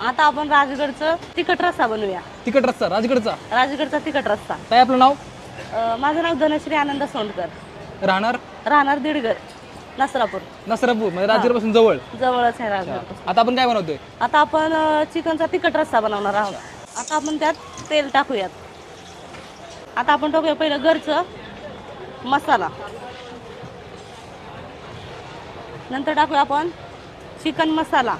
आता आपण राजगडचं तिखट रस्सा बनवूया. तिकट रस्ता राजगडचा? राजगडचा तिखट रस्सा. काय आपलं नाव? अं, माझं नाव धनश्री आनंद सोंडकर. राहणार? राहणार दीडगर नसरापूर. नसरापूर म्हणजे राजगडपासून जवळ. जवळच आहे राजगड. आता आपण काय बनवतोय? आता आपण अं, चिकनचा तिखट रस्सा बनवणार आहोत. आता आपण त्यात तेल टाकूयात. आता आपण टाकूया पहिलं घरचं मसाला. नंतर टाकूया आपण चिकन मसाला.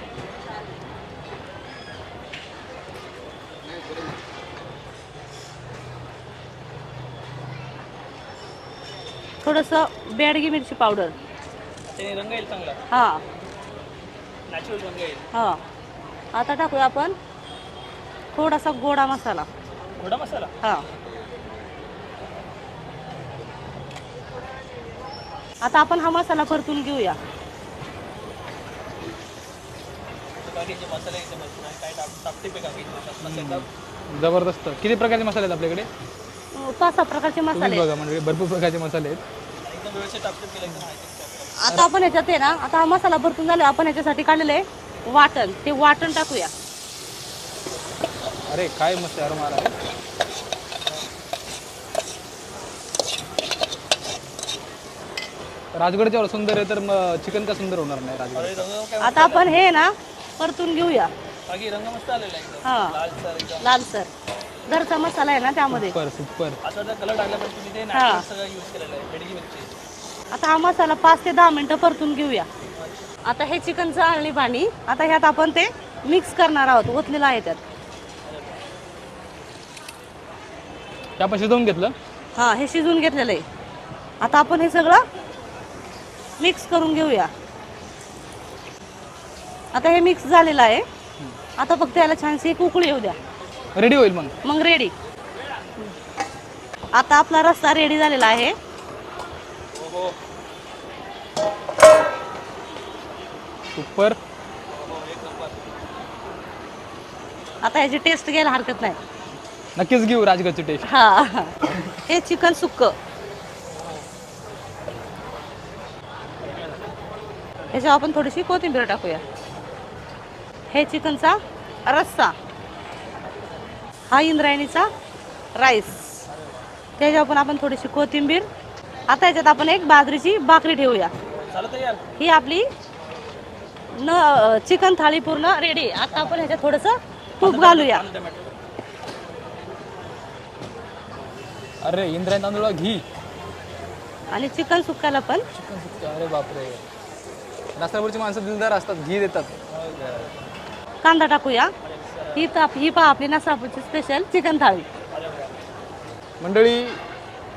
थोडंसं बेडगी मिरची पावडर. रंग येईल चांगला. हां. नॅचरल रंग येईल. हां. आता टाकूया आपण थोडासा गोडा मसाला. गोडा मसाला? हां. आता आपण हा मसाला परतून घेऊया. जबरदस्त. किती प्रकारचे मसाले आहेत आपल्याकडे? पाच सहा प्रकारचे तुम्ही मसाले बघा म्हणजे भरपूर प्रकारचे मसाले आहेत. आता आपण ह्याच्यात आहे ना आता हा मसाला परतून झाला आपण ह्याच्यासाठी काढलेलं आहे वाटण. ते वाटण टाकूया. अरे काय मस्त यार मला राजगडच्या वर सुंदर आहे तर मग चिकन का सुंदर होणार नाही राजगड आता आपण हे ना परतून घेऊया. रंग मस्त आलेला आहे हा. लालसर घरचा मसाला आहे ना त्यामध्ये. Super super. हा. आता हा मसाला पाच ते दहा मिनिटं परतून घेऊया. आता हे चिकनचं आणली पाणी आता ह्यात आपण ते मिक्स करणार आहोत ओतलेलं आहे त्यात. ते आपण शिजवून घेतलं? हां हे शिजवून घेतलेलं आहे. आता आपण हे सगळं मिक्स करून घेऊया. आता हे मिक्स झालेलं आहे. आता फक्त याला छानशी एक उकळी येऊ द्या. रेडी होईल मग? मग रेडी आता आपला रस्सा रेडी झालेला आहे. सुपर आता ह्याची टेस्ट घ्यायला हरकत नाही. नक्कीच घेऊ राजगडची टेस्ट हा. हे चिकन सुक्क. ह्याच्यावर आपण थोडीशी कोथिंबीर टाकूया. हे चिकनचा रस्सा. हा इंद्रायणीचा राईस. त्याच्यावर पण आपण थोडीशी कोथिंबीर आता याच्यात आपण एक बाजरीची भाकरी ठेवूया. ही आपली न चिकन थाळी पूर्ण रेडी आता आपण ह्याच्यात थोडंसं तूप घालूया. अरे इंद्रायण तांदूळ घी. आणि चिकन सुक्काला पण. चिकन सुक्का अरे बापरे. नागपूरची माणसं दिलदार असतात घी देतात. कांदा टाकूया. ही ताप ही पहा आपली नसापूरची स्पेशल चिकन थाळी. मंडळी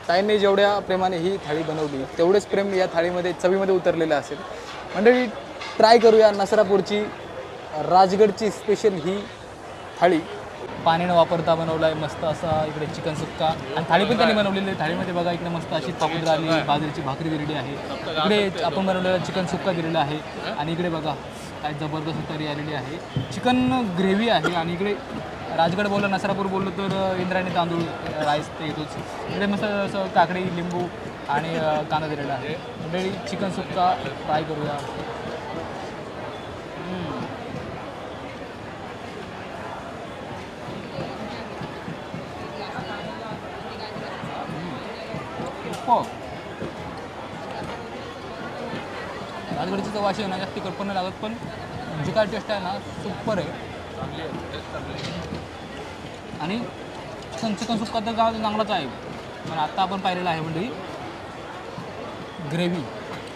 ताईंनी जेवढ्या प्रेमाने ही थाळी बनवली तेवढेच प्रेम या थाळीमध्ये चवीमध्ये उतरलेलं असेल. मंडळी ट्राय करूया नसरापूरची राजगडची स्पेशल ही थाळी. पाणी न वापरता बनवला आहे मस्त असा इकडे चिकन सुक्का. आणि थाळी पण त्यांनी बनवलेली आहे. थाळीमध्ये बघा इकडे मस्त अशी पापुद्रा आली बाजरीची भाकरी दिलेली आहे. इकडे आपण बनवलेला चिकन सुक्का दिलेला आहे. आणि इकडे बघा काय जबरदस्त तरी आलेली आहे. चिकन ग्रेव्ही आहे आणि इकडे राजगड बोललं नसरापूर बोललो तर इंद्रायणी तांदूळ राईस ते येतोच. इकडे मस्त असं काकडी लिंबू आणि कांदा दिलेला आहे. मंडळी चिकन सुक्का फ्राय करूया. हम्म. हो राजगडची तर वाशी आहे ना जास्त तिखट पण नाही लागत पण जी काय टेस्ट आहे ना सुपर आहे. आणि चिकन चिकन सुक्का तर गाव चांगलाच आहे. पण आत्ता आपण पाहिलेलं आहे म्हणजे ग्रेव्ही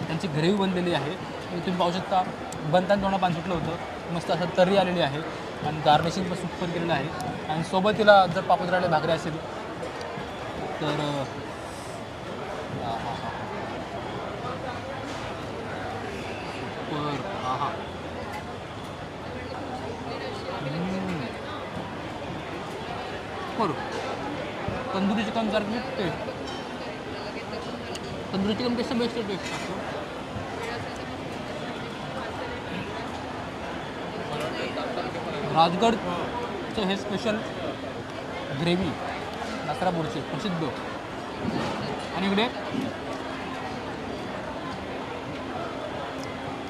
त्यांची ग्रेव्ही बनलेली आहे. तुम्ही पाहू शकता बनताना तोंडा पाणी सुटलं होतं. मस्त असं तर्री आलेली आहे. आणि गार्निशिंग पण सुपर केलेलं आहे. आणि सोबत तिला जर पापदराले भाकरी असेल तर हां हां. हा. तंदुरी चिकन सारखी टेस्ट तंदुरी चिकनपेक्षा बेस्ट टेस्ट असतो राजगडचं हे स्पेशल ग्रेव्ही नासरापूरची प्रसिद्ध आणि इकडे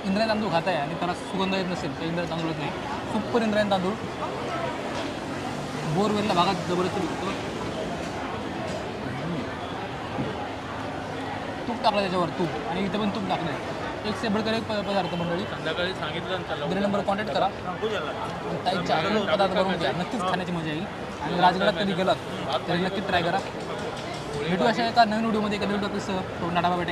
इंद्रायणी तांदूळ खात आहे आणि त्याला सुगंध येत नसेल तर इंद्रायणी तांदूळच नाही. सुपर इंद्रायण तांदूळ. बोरवेलला भागात जबरदस्त विकतो तूप टाकलं त्याच्यावर तूप. आणि इथं पण तूप टाकलं आहे एक से बडकर एक प- पदार्थ मंडळी संध्याकाळी सांगितलं नंबर कॉन्टॅक्ट करा. ताई चार पदार्थ बनवून द्या नक्कीच खाण्याची मजा येईल. आणि राजगडात कधी गेलात तरी नक्कीच ट्राय करा. भेटू अशा एका नवीन व्हिडिओमध्ये एका नवीन टॉपिकसह नाडा बाबा